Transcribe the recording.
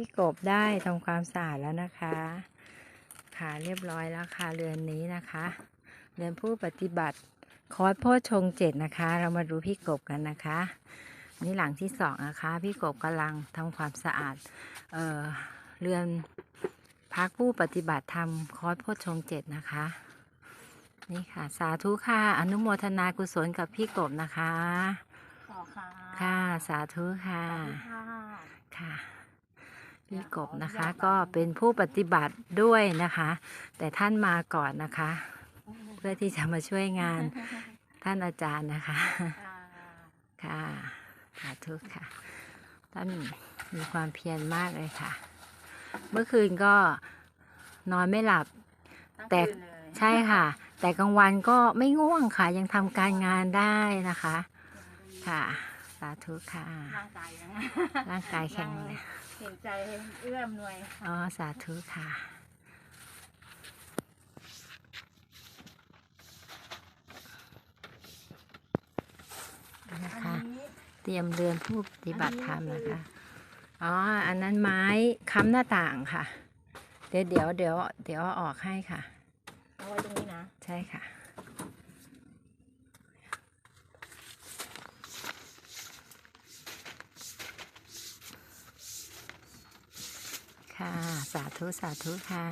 พี่กบได้ทำความสะอาดแล้วนะคะ ค่ะเรียบร้อยแล้วค่ะเรือนนี้นะคะ เรือนผู้ปฏิบัติคอร์สโพชฌงค์เจ็ดนะคะ เรามาดูพี่กบกันนะคะ นี่หลังที่สองนะคะ พี่กบกำลังทำความสะอาดเอ่อเรือนพักผู้ปฏิบัติธรรมคอร์สโพชฌงค์เจ็ดนะคะ นี่ค่ะ สาธุค่ะ อนุโมทนากุศลกับพี่กบนะคะต่อค่ะค่ะ สาธุค่ะ ค่ะค่ะ พี่กบนะคะก็เป็นผู้ปฏิบัติด้วยนะคะ แต่ท่านมาก่อนนะคะ เพื่อที่จะมาช่วยงานท่านอาจารย์นะคะ ค่ะสาธุค่ะ ท่านมีความเพียรมากเลยค่ะ เมื่อคืนก็นอนไม่หลับ แต่ใช่ค่ะ แต่กลางวันก็ไม่ง่วงค่ะ ยังทำการงานได้นะคะ ค่ะสาธุค่ะ ร่างกายยังร่างกายแข็งแรง เห็นใจเอื้อมหน่วยอ๋อ สาธุค่ะ นะอันคะนี้เตรียมเรือนผู้ปฏิบัติธรรมนะคะ อ๋อ อันนั้นไม้ค้ำหน้าต่างค่ะ เดี๋ยวเดี๋ยวเดี๋ยวเดี๋ยวเอาออกให้ค่ะ เอาไว้ตรงนี้นะ ใช่ค่ะ ค่ะ สาธุ สาธุค่ะ